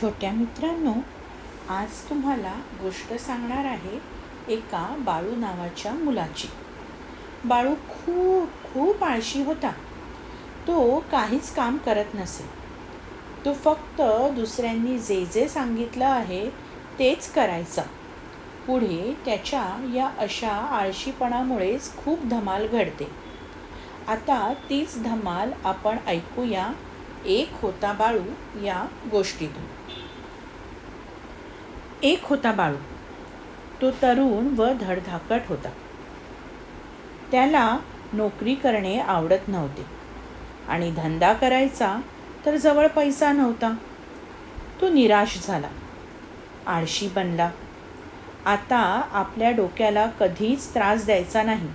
छोट्या मित्रांनो आज तुम्हाला गोष्ट सांगणार आहे एका बाळू नावाच्या मुलाची. बाळू खूप खूप आळशी होता. तो काहीच काम करत नसे. तो फक्त दुसऱ्यांनी जे जे सांगितलं आहे तेच करायचा. पुढे त्याच्या या अशा आळशीपणामुळेच खूप धमाल घडते. आता तीच धमाल आपण ऐकूया. एक होता बाळू या गोष्टीतून. एक होता बाळू. तो तरुण व धडधाकट होता. त्याला नोकरी करणे आवडत नव्हते. आणि धंदा करायचा तर जवळ पैसा नव्हता. तो निराश झाला. आळशी बनला. आता आपल्या डोक्याला कधीच त्रास द्यायचा नाही.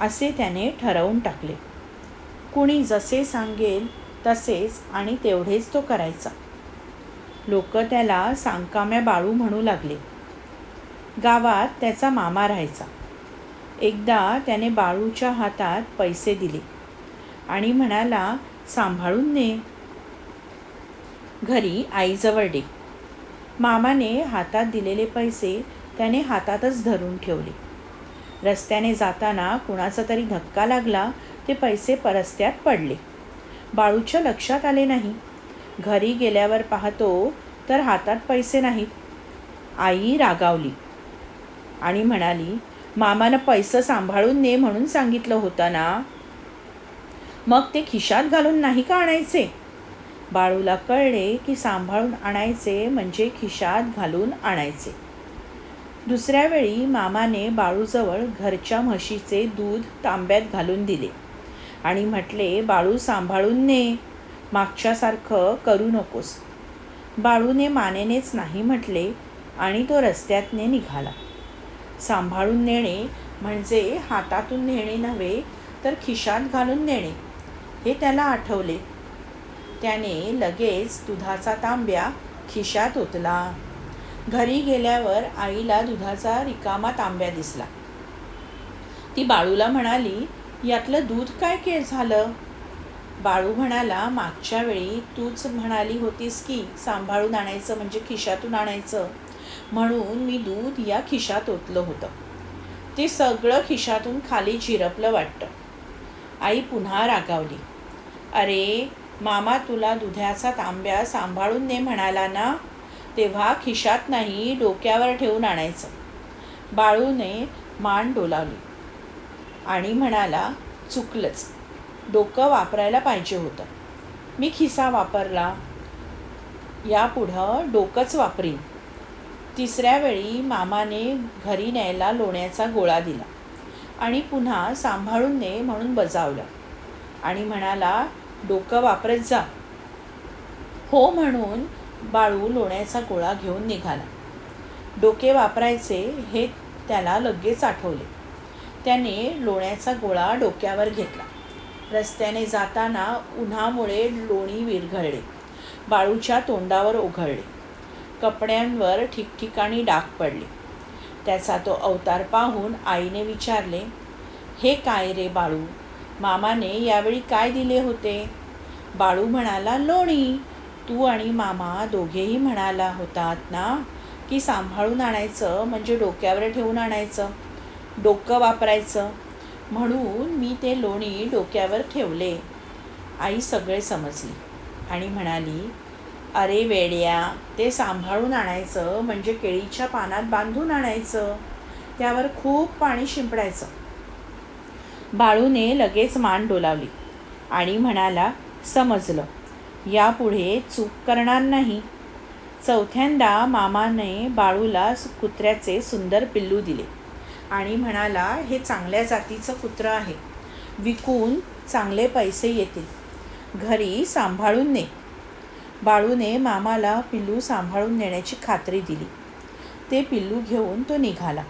असे त्याने ठरवून टाकले. कुणी जसे सांगेल तसेच आणि तेवढेच तो करायचा. लोक त्याला सांगकाम्या बाळू म्हणू लागले. गावात त्याचा मामा राहायचा. एकदा त्याने बाळूच्या हातात पैसे दिले आणि म्हणाला सांभाळून ने. घरी आईजवळ डे मामाने हातात दिलेले पैसे त्याने हातातच धरून ठेवले. रस्त्याने जाताना कुणाचा तरी धक्का लागला ते पैसे परस्त्यात पडले. बाळूच्या लक्षात आले नाही. घरी गेल्यावर पाहतो तर हातात पैसे नाहीत. आई रागावली आणि म्हणाली मामानं पैसे सांभाळून ने म्हणून सांगितलं होतं ना? मग ते खिशात घालून नाही का आणायचे? बाळूला कळले की सांभाळून आणायचे म्हणजे खिशात घालून आणायचे. दुसऱ्या वेळी मामाने बाळूजवळ घरच्या म्हशीचे दूध तांब्यात घालून दिले. आणि म्हटले बाळू सांभाळून ने. मागच्यासारखं करू नकोस. बाळूने मानेनेच नाही म्हटले आणि तो रस्त्यातने निघाला. सांभाळून नेणे म्हणजे हातातून नेणे नव्हे तर खिशात घालून नेणे हे त्याला आठवले. त्याने लगेच दुधाचा तांब्या खिशात ओतला. घरी गेल्यावर आईला दुधाचा रिकामा तांब्या दिसला. ती बाळूला म्हणाली यातलं दूध काय के झालं? बाळू म्हणाला मागच्या वेळी तूच म्हणाली होतीस की सांभाळून आणायचं म्हणजे खिशातून आणायचं. म्हणून मी दूध या खिशात ओतलं होतं. ते सगळं खिशातून खाली झिरपलं वाटतं. आई पुन्हा रागावली. अरे मामा तुला दुधाचा तांब्या सांभाळून ने म्हणाला ना तेव्हा खिशात नाही डोक्यावर ठेवून आणायचं. बाळूने मान डोलावली. आणि म्हणाला चुकलंच. डोकं वापरायला पाहिजे होतं. मी खिसा वापरला. यापुढं डोकंच वापरीन. तिसऱ्या वेळी मामाने घरी न्यायला लोण्याचा गोळा दिला आणि पुन्हा सांभाळून ने म्हणून बजावलं. आणि म्हणाला डोकं वापरत जा. हो म्हणून बाळू लोण्याचा गोळा घेऊन निघाला. डोके वापरायचे हे त्याला लगेच आठवले. त्याने लोण्याचा गोळा डोक्यावर घेतला. रस्त्याने जाताना उन्हामुळे लोणी विरघळले. बाळूच्या तोंडावर ओघळले. कपड्यांवर ठिकठिकाणी डाग पडले. त्याचा तो अवतार पाहून आईने विचारले हे काय रे बाळू? मामाने यावेळी काय दिले होते? बाळू म्हणाला लोणी. तू आणि मामा दोघेही म्हणाला होतात ना की सांभाळून आणायचं म्हणजे डोक्यावर ठेवून आणायचं. डोकं वापरायचं म्हणून मी ते लोणी डोक्यावर ठेवले. आई सगळे समजली आणि म्हणाली अरे वेड्या ते सांभाळून आणायचं म्हणजे केळीच्या पानात बांधून आणायचं. त्यावर खूप पाणी शिंपडायचं. बाळूने लगेच मान डोलावली आणि म्हणाला समजलं. यापुढे चूक करणार नाही. चौथ्यांदा मामाने बाळूला कुत्र्याचे सुंदर पिल्लू दिले. आणि म्हणाला हे चांगल्या जातीचं कुत्रं आहे. विकून चांगले पैसे येतील घरी सांभाळून ने. बाळूने मामाला पिल्लू सांभाळून नेण्याची खात्री दिली. ते पिल्लू घेऊन तो निघाला.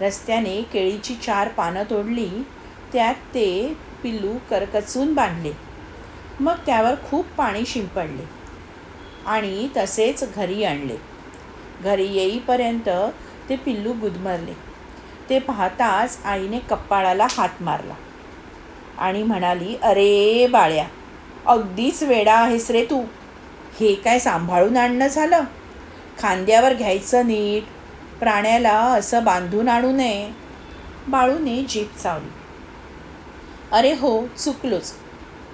रस्त्याने केळीची चार पानं तोडली त्यात ते पिल्लू करकचून बांधले. मग त्यावर खूप पाणी शिंपडले आणि तसेच घरी आणले. घरी येईपर्यंत ते पिल्लू गुदमरले. ते पाहताच आईने कप्पाळाला हात मारला आणि म्हणाली अरे बाळ्या अगदीच वेडा आहेस रे तू. हे काय सांभाळून आणणं झालं? खांद्यावर घ्यायचं नीट प्राण्याला असं बांधून आणू नये. बाळूने जीप चावली. अरे हो चुकलोच.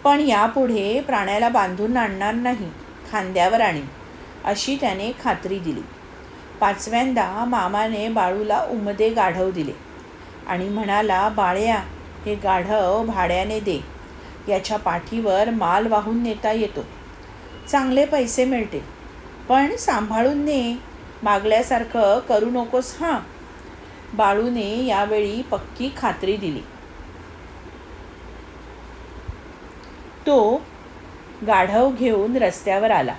पण यापुढे प्राण्याला बांधून आणणार नाही खांद्यावर आणीन अशी त्याने खात्री दिली. पाचव्यांदा मामाने बाळूला उमदे गाढव दिले आणि म्हणाला बाळ्या हे गाढव भाड्याने दे. याच्या पाठीवर माल वाहून नेता येतो. चांगले पैसे मिळतील पण सांभाळून ने. मागल्यासारखं करू नकोस हां. बाळूने यावेळी पक्की खात्री दिली. तो गाढव घेऊन रस्त्यावर आला.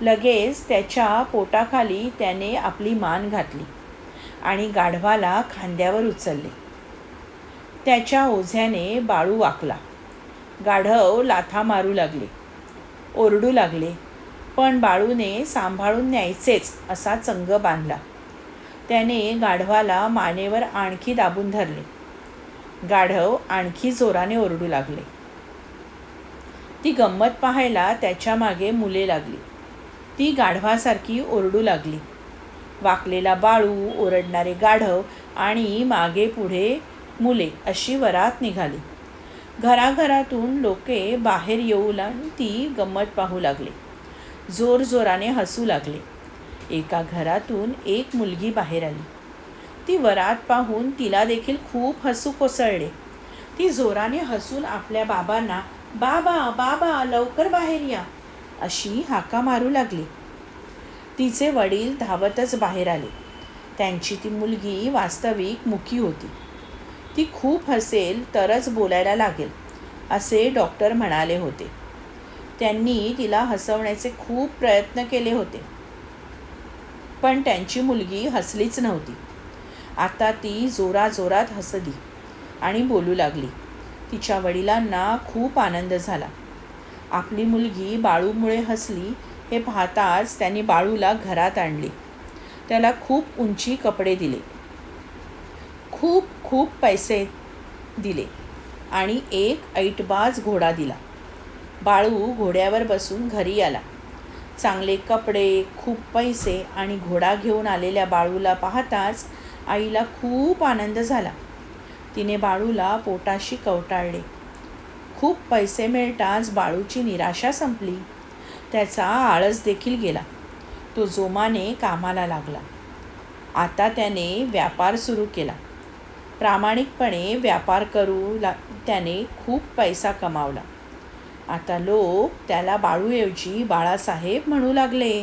लगेच त्याच्या पोटाखाली त्याने आपली मान घातली आणि गाढवाला खांद्यावर उचलले. त्याच्या ओझ्याने बाळू वाकला. गाढव लाथा मारू लागले ओरडू लागले पण बाळूने सांभाळून न्यायचेच असा चंग बांधला. त्याने गाढवाला मानेवर आणखी दाबून धरले. गाढव आणखी जोराने ओरडू लागले. ती गंमत पाहायला त्याच्यामागे मुले लागली. ती गाढवासारखी ओरडू लागली. वाकलेला बाळू ओरडणारे गाढव आणि मागे पुढे मुले अशी वरात निघाली. घराघरातून लोके बाहेर येऊ ती गंमत पाहू लागले. जोरजोराने हसू लागले. एका घरातून एक मुलगी बाहेर आली. ती वरात पाहून तिला देखील खूप हसू कोसळले. ती जोराने हसून आपल्या बाबांना बाबा बाबा लवकर बाहेर या. अशी हाका मारू लागली. तिचे वडील धावतच बाहेर आले. त्यांची ती मुलगी वास्तविक मुखी होती. ती खूप हसेल तरच बोलायला लागेल असे डॉक्टर म्हणाले होते. त्यांनी तिला हसवण्याचे खूप प्रयत्न केले होते. पण त्यांची मुलगी हसलीच नव्हती. आता ती जोराजोरात हसली आणि बोलू लागली. तिच्या वडिलांना खूप आनंद झाला. आपली मुलगी बाळूमुळे हसली हे पाहताच त्यांनी बाळूला घरात आणले. त्याला खूप उंची कपडे दिले. खूप खूप पैसे दिले आणि एक ऐटबाज घोडा दिला. बाळू घोड्यावर बसून घरी आला. चांगले कपडे खूप पैसे आणि घोडा घेऊन आलेल्या बाळूला पाहताच आईला खूप आनंद झाला. तिने बाळूला पोटाशी कवटाळले. खूप पैसे मिळताच बाळूची निराशा संपली. त्याचा आळस देखील गेला. तो जोमाने कामाला लागला. आता त्याने व्यापार सुरू केला. प्रामाणिकपणे व्यापार करू ला त्याने खूप पैसा कमावला. आता लोक त्याला बाळूऐवजी बाळासाहेब म्हणू लागले.